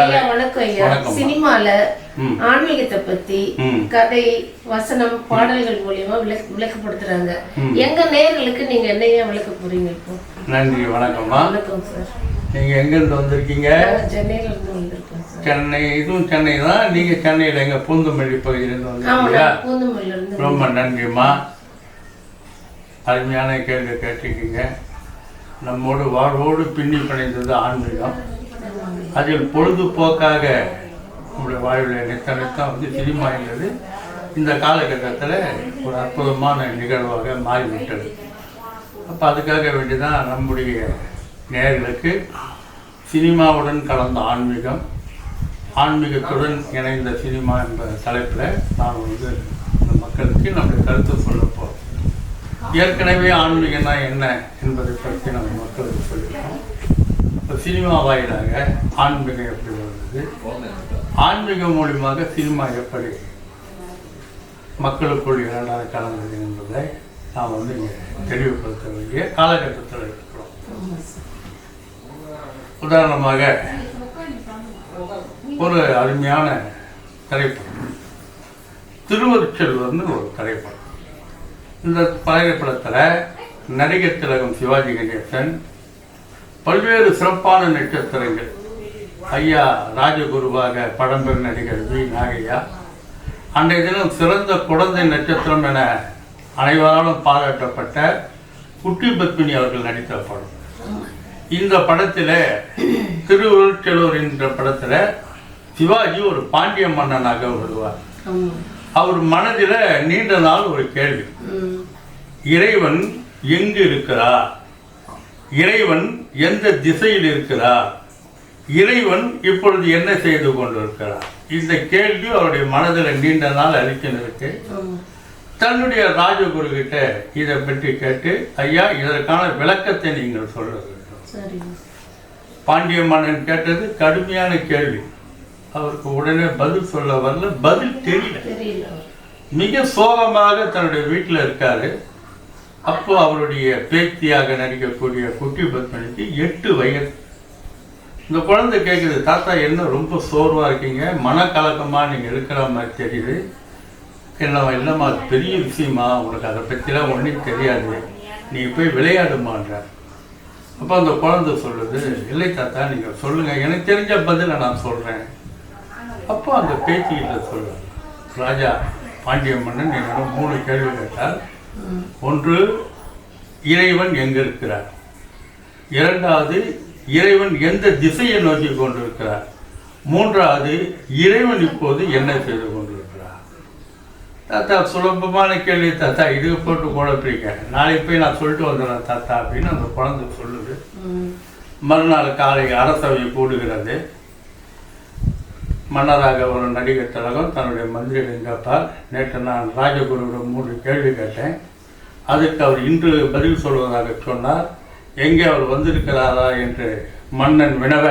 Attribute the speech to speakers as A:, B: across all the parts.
A: ஐயா வணக்கம் ஐயா. சினிமால. ஆன்மீகத்தை பத்தி. கதை வசனம் பாடல்கள் மூலியமா விளக்க விளக்கப்படுத்துறாங்க. எங்க நேயர்களுக்கு நீங்க என்னையா விளக்க போறீங்க இப்போ?
B: நன்றி வணக்கம்மா.
A: வணக்கம் சார்.
B: நீங்க எங்கிருந்து வந்திருக்கீங்க?
A: நாங்க சென்னையில இருந்து வந்திருக்கோம்
B: சென்னை இதுவும் சென்னை தான். நீங்க சென்னையில் எங்க பூந்தமல்லி பகுதியிலேருந்து வந்திருக்கீங்களா?
A: நான் பூந்தமல்லில இருந்து
B: ரொம்ப நன்றிம்மா. அருமையான கேள்வி கேட்டிருக்கீங்க. நம்மோடு வாழ்வோடு பின்னி பிணைந்தது ஆன்மீகம். அதில் பொழுதுபோக்காக நம்முடைய வாழ்வில் நித்த நித்தம் வந்து சினிமா என்பது இந்த காலகட்டத்தில் ஒரு அற்புதமான நிகழ்வாக மாறிவிட்டது. அப்போ அதுக்காக வேண்டி தான் நம்முடைய நேர்களுக்கு சினிமாவுடன் கலந்த ஆன்மீகம் ஆன்மீகத்துடன் இணைந்த சினிமா என்ற தலைப்பில் நான் வந்து இந்த மக்களுக்கு நம்முடைய கருத்து சொல்ல போகிறோம் ஏற்கனவே ஆன்மீகம்னா என்ன என்பதை பற்றி நம்ம மக்களுக்கு சொல்லியிருக்கோம். இப்போ சினிமா வாயிலாக ஆன்மீகம் எப்படி வருது ஆன்மீகம் மூலியமாக சினிமா எப்படி மக்களுக்குள் இரண்டாவது கலந்தது என்பதை நாம் வந்து இங்கே தெளிவுபடுத்த வேண்டிய காலகட்டத்தில் இருக்கிறோம். உதாரணமாக ஒரு அருமையான திரைப்படம். திருவருச்செல்வர்னு ஒரு திரைப்படம். இந்த திரைப்படத்தில் நடிகர் திலகம் சிவாஜி கணேசன் பல்வேறு சிறப்பான நட்சத்திரங்கள். ஐயா ராஜகுருவாக பழம்பெரும் நடிகர் வி. நாகையா. அன்றைய தினம் சிறந்த குழந்தை நட்சத்திரம் என அனைவராலும் பாராட்டப்பட்ட குட்டி பத்மினி அவர்கள் நடித்த படம். இந்த படத்தில் திருவருட்செல்வர் என்ற படத்தில் சிவாஜி ஒரு பாண்டிய மன்னனாக வருவார். அவர் மனதில் நீண்ட நாள் ஒரு கேள்வி. இறைவன் எங்கு இருக்கிறார்? இறைவன் எந்த திசையில் இருக்கிறார்? இறைவன் இப்பொழுது என்ன செய்து கொண்டிருக்கிறார்? இந்த கேள்வி அவருடைய மனதில் நீண்ட நாள் அளிக்கின்றிருக்கு
A: ஆமா.
B: தன்னுடைய ராஜகுரு கிட்ட இதை பற்றி கேட்டு ஐயா இதற்கான விளக்கத்தை நீங்கள் சொல்ல வேண்டும்
A: சரிங்க
B: பாண்டிய மன்னன் கேட்டது கடுமையான கேள்வி. அவருக்கு உடனே பதில் சொல்ல வரல பதில் தெரியல.
A: தெரியல.
B: மிக சோகமாக தன்னுடைய வீட்டில் இருக்காரு. அப்போ அவருடைய பேத்தியாக நடிக்கக்கூடிய குட்டி பத்மனிக்கு எட்டு வயது. இந்த குழந்தை கேட்குது தாத்தா என்ன ரொம்ப சோர்வாக இருக்கீங்க? மனக்கலக்கமாக நீங்கள் இருக்கிற மாதிரி தெரியுது. என்ன என்னம்மா அது பெரிய விஷயமா? உனக்கு அதை பற்றிலாம் ஒன்றும் தெரியாது. நீ போய் விளையாடுமான்ற. அப்போ அந்த குழந்தை சொல்லுது இல்லை தாத்தா நீங்கள் சொல்லுங்கள் எனக்கு தெரிஞ்ச பதிலை நான் சொல்கிறேன் அப்போ அந்த பேச்சுக்கிட்ட சொல்லுவேன் ராஜா பாண்டிய மன்னன் என்னிடம் மூணு கேள்வி
A: கேட்டால்
B: ஒன்று இறைவன் எங்கே இருக்கிறார் இரண்டாவது இறைவன் எந்த திசையை நோக்கி கொண்டிருக்கிறார்? மூன்றாவது இறைவன் இப்போது என்ன செய்து கொண்டிருக்கிறார்? தாத்தா சுலபமான கேள்வி தாத்தா இது போட்டு குழப்பிங்க நாளைக்கு போய் நான் சொல்லிட்டு வந்துடுறேன் தாத்தா அப்படின்னு அந்த குழந்தை சொல்லுது. மறுநாள் காலை அரசவை கூடுகிறது மன்னராக ஒரு நடிகர் திலகம் தன்னுடைய மந்திரியிடம் கேட்பார் நேற்று நான் ராஜகுருவிடம் மூன்று கேள்வி கேட்டேன். அதுக்கு அவர் இன்று பதில் சொல்வதாக சொன்னார். எங்கே அவர் வந்திருக்கிறாரா என்று மன்னன் வினவ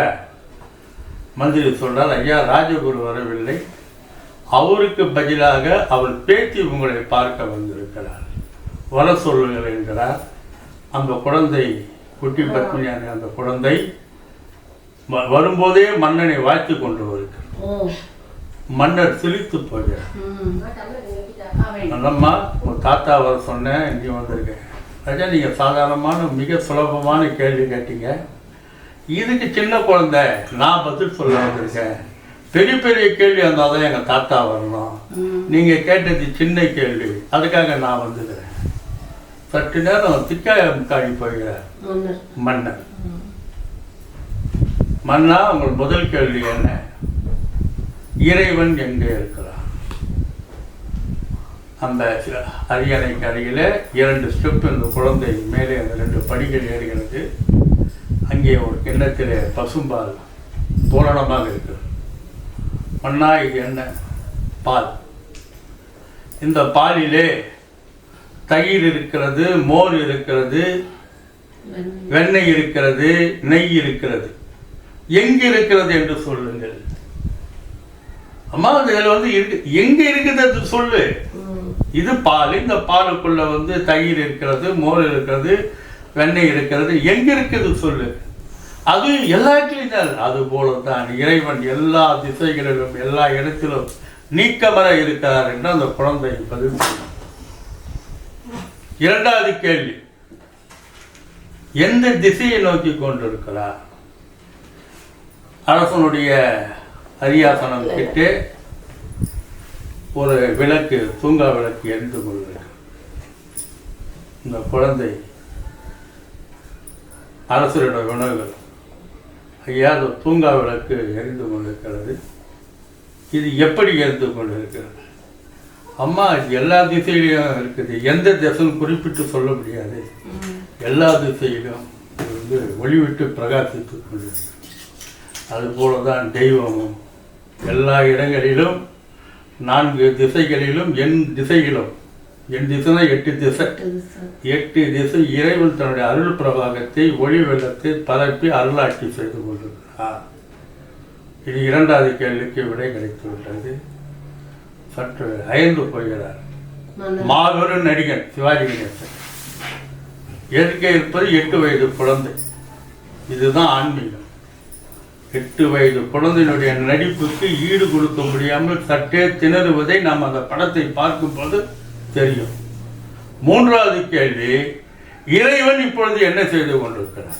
B: மந்திரி சொல்றார் ஐயா ராஜகுரு வரவில்லை. அவருக்கு பதிலாக அவர் பேத்தி உங்களை பார்க்க வந்திருக்கிறார். வர சொல்லுங்கள் என்கிறார். அந்த குழந்தை குட்டி பத்மினியான அந்த குழந்தை வரும்போதே மன்னனை வாழ்த்து கொண்டு வருகிறார் மன்னர் சிரித்து போகிறார்.
A: ம்.
B: அந்தம்மா உன் தாத்தா வர சொன்னேன் நீ வந்திருக்கேன். ராஜா நீங்கள் சாதாரணமான மிக சுலபமான கேள்வி கேட்டீங்க. இதுக்கு சின்ன குழந்தை நான் பதில் சொல்ல வந்திருக்கேன். பெரிய பெரிய கேள்வி இருந்தால் தான் எங்கள் தாத்தா வரணும். நீங்கள் கேட்டது சின்ன கேள்வி அதுக்காக நான் வந்துக்கிறேன். சற்று நேரம் திக்காயம் காடி போகிறார்
A: மன்னர்.
B: மன்னா உங்கள் முதல் கேள்வி என்ன? இறைவன் எங்கே இருக்கிறார் அந்த அரியணைக்கு அருகில இரண்டு ஸ்டெப் இந்த குழந்தை மேலே அந்த ரெண்டு படிகள் ஏறுகிறது. அங்கே ஒரு கிண்ணத்திலே பசும்பால் பூரணமாக இருக்கிறது. மன்னா இது என்ன? பால். இந்த பாலிலே தயிர் இருக்கிறது மோர் இருக்கிறது
A: வெண்-
B: வெண்ணெய் இருக்கிறது நெய் இருக்கிறது. எங்க இருக்கிறது என்று சொல்லுங்கள். அம்மா அதுல வந்து இருக்கு. எங்க இருக்குது சொல்லு. இது பால். இந்த பாலுக்குள்ள வந்து தயிர் இருக்கிறது மோர் இருக்கிறது வெண்ணெய் இருக்கிறது. எங்க இருக்குது சொல்லு. அது எல்லாத்திலும் தான் அது போல தான் இறைவன் எல்லா திசைகளிலும் எல்லா இடத்திலும் நீக்கமர இருக்கிறார் என்று அந்த குழந்தை சொன்னார். இரண்டாவது கேள்வி. எந்த திசையை நோக்கி கொண்டிருக்கிறார்? அரசனுடைய அரியாசனம் கிட்டே ஒரு விளக்கு தூங்கா விளக்கு எரிந்து கொள்வது இந்த குழந்தை அரசரோட உணவுகள் ஐயா அந்த தூங்கா விளக்கு எரிந்து கொண்டிருக்கிறது. இது எப்படி எரிந்து கொண்டிருக்கிறது? அம்மா இது எல்லா திசையிலையும் இருக்குது. எந்த திசைன்னு குறிப்பிட்டு சொல்ல முடியாது. எல்லா திசையிலும் வந்து ஒளிவிட்டு பிரகாசித்து கொண்டிருக்கிறது. அதுபோல தான் தெய்வமும். எல்லா இடங்களிலும் நான்கு திசைகளிலும் என் திசையிலும். என் திசைனா எட்டு திசை. எட்டு திசை. இறைவன் தன்னுடைய அருள் பிரபாகத்தை ஒளி வெள்ளத்தை பரப்பி அருளாட்சி செய்து கொண்டிருக்கிறார் இது இரண்டாவது கேள்விக்கு விடை கிடைத்து விட்டது சற்று அயர்ந்து போகிறார். மாபெரும் நடிகன் சிவாஜி கணேசன். எதிர்க்க இருப்பது எட்டு வயது குழந்தை. இதுதான் ஆன்மீகம். எட்டு வயது குழந்தையினுடைய நடிப்புக்கு ஈடு கொடுக்க முடியாமல் சற்றே திணறுவதை நாம் அந்த படத்தை பார்க்கும்போது தெரியும். மூன்றாவது கேள்வி இறைவன் இப்பொழுது என்ன செய்து கொண்டிருக்கிறார்?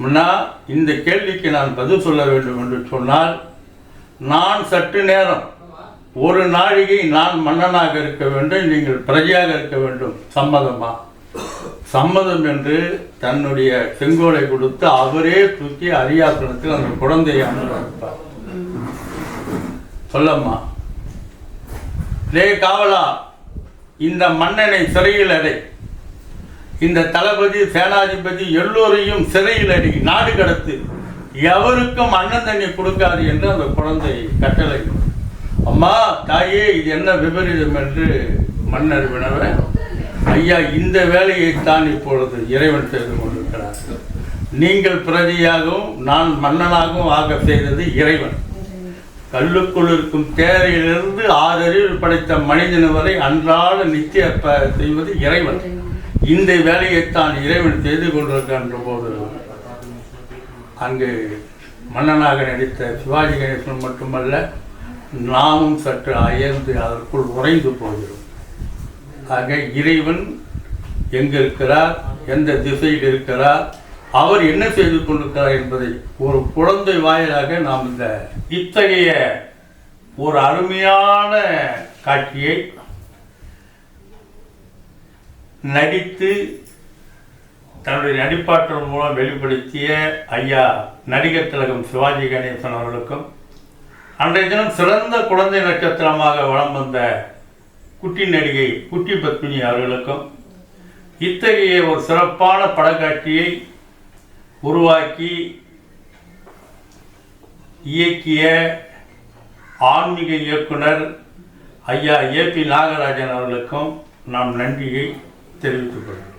B: முன்னா இந்த கேள்விக்கு நான் பதில் சொல்ல வேண்டும் என்று சொன்னால் நான் சற்று நேரம் ஒரு நாழிகை நான் மன்னனாக இருக்க வேண்டும் நீங்கள் பிரஜையாக இருக்க வேண்டும் சம்மதமா? சம்மதம் என்று தன்னுடைய செங்கோலை கொடுத்து அவரே தூக்கி அரியாசனத்தில் அந்த குழந்தையை அனுபவிப்பார் சொல்லம்மா. லே காவலா இந்த மன்னனை சிறையில் அடை இந்த தளபதி சேனாதிபதி எல்லோரையும் சிறையில் அடி நாடு கடத்து. எவருக்கும் அண்ணன் தண்ணி கொடுக்காது என்று அந்த குழந்தை கட்டளை. அம்மா தாயே இது என்ன விபரீதம்? என்று மன்னர் வினவ ஐயா இந்த வேலையைத்தான் இப்பொழுது இறைவன் செய்து கொண்டிருக்கிறார். நீங்கள் பிரதியாகவும் நான் மன்னனாகவும் ஆக செய்தது இறைவன். கல்லுக்குள் இருக்கும் தேரையிலிருந்து ஆறு படைத்த மனிதன் வரை அன்றாட நித்திய செய்வது இறைவன். இந்த வேலையைத்தான் இறைவன் செய்து கொண்டிருக்கின்ற போது அங்கு மன்னனாக நடித்த சிவாஜி கணேசன் மட்டுமல்ல நாமும் சற்று அயர்ந்து அதற்குள் உறைந்து போகிறோம். ஆக இறைவன் எங்கே இருக்கிறார் எந்த திசையில் இருக்கிறார்? அவர் என்ன செய்து கொண்டிருக்கிறார் என்பதை ஒரு குழந்தை வாயிலாக நாம் இந்த இத்தகைய ஒரு அருமையான காட்சியை நடித்து தன்னுடைய நடிப்பாற்றல் மூலம் வெளிப்படுத்திய ஐயா நடிகர் திலகம் சிவாஜி கணேசன் அவர்களுக்கும் அன்றைய தினம் சிறந்த குழந்தை நட்சத்திரமாக வளம் வந்த குட்டி நடிகை குட்டி பத்மினி அவர்களுக்கும் இத்தகைய ஒரு சிறப்பான படக்காட்சியை உருவாக்கி இயக்கிய ஆன்மீக இயக்குனர் ஐயா ஏ பி நாகராஜன் அவர்களுக்கும் நாம் நன்றியை தெரிவித்துக் கொள்கிறோம்.